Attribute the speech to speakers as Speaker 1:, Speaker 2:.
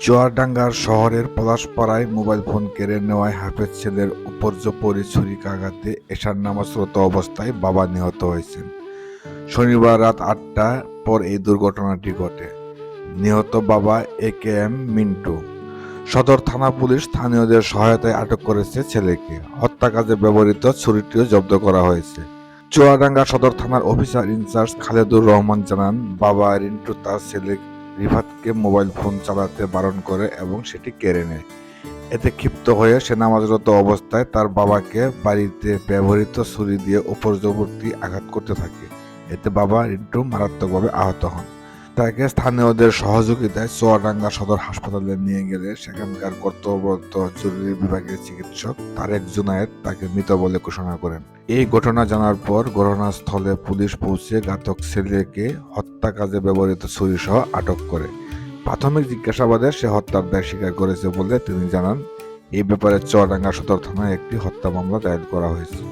Speaker 1: চুয়াডাঙ্গার শহরের পলাশপাড়ায় mobile phone কেড়ে নেওয়ায় হাফেজ ছেলের উপর্যপরি ছুরিকাঘাতে এশার নামাজরত অবস্থায় বাবা নিহত হয়েছেন। শনিবার রাত আটটার পর এই দুর্ঘটনাটি ঘটে। নিহত বাবা এ কে এম মিন্টু। সদর থানা পুলিশ স্থানীয়দের সহায়তায় আটক করেছে ছেলেকে। হত্যা কাজে ব্যবহৃত ছুরিটিও জব্দ করা হয়েছে। চুয়াডাঙ্গা সদর থানার অফিসার ইনচার্জ খালেদুর রহমান জানান, বাবা রিন্টু তার ছেলে রিভাতকে মোবাইল ফোন চালাতে বারণ করে এবং সেটি কেড়ে নেয়। এতে ক্ষিপ্ত হয়ে সে নামাজরত অবস্থায় তার বাবাকে বাড়িতে ব্যবহৃত ছুরি দিয়ে উপর্যবর্তী আঘাত করতে থাকে। এতে বাবা রিন্টু মারাত্মকভাবে আহত হন। তাকে স্থানীয়দের সহযোগিতায় চুয়াডাঙ্গা সদর হাসপাতালে নিয়ে গেলে সেখানকার কর্তব্যরত জরুরি বিভাগের চিকিৎসক তারেক জুনায়েদ তাকে মৃত বলে ঘোষণা করেন। এই ঘটনা জানার পর ঘটনাস্থলে পুলিশ পৌঁছে ঘাতক ছেলেকে হত্যা কাজে ব্যবহৃত ছুরি সহ আটক করে। প্রাথমিক জিজ্ঞাসাবাদে সে হত্যার দায় স্বীকার করেছে বলে তিনি জানান। এই ব্যাপারে চুয়াডাঙ্গা সদর থানায় একটি হত্যা মামলা দায়ের করা হয়েছে।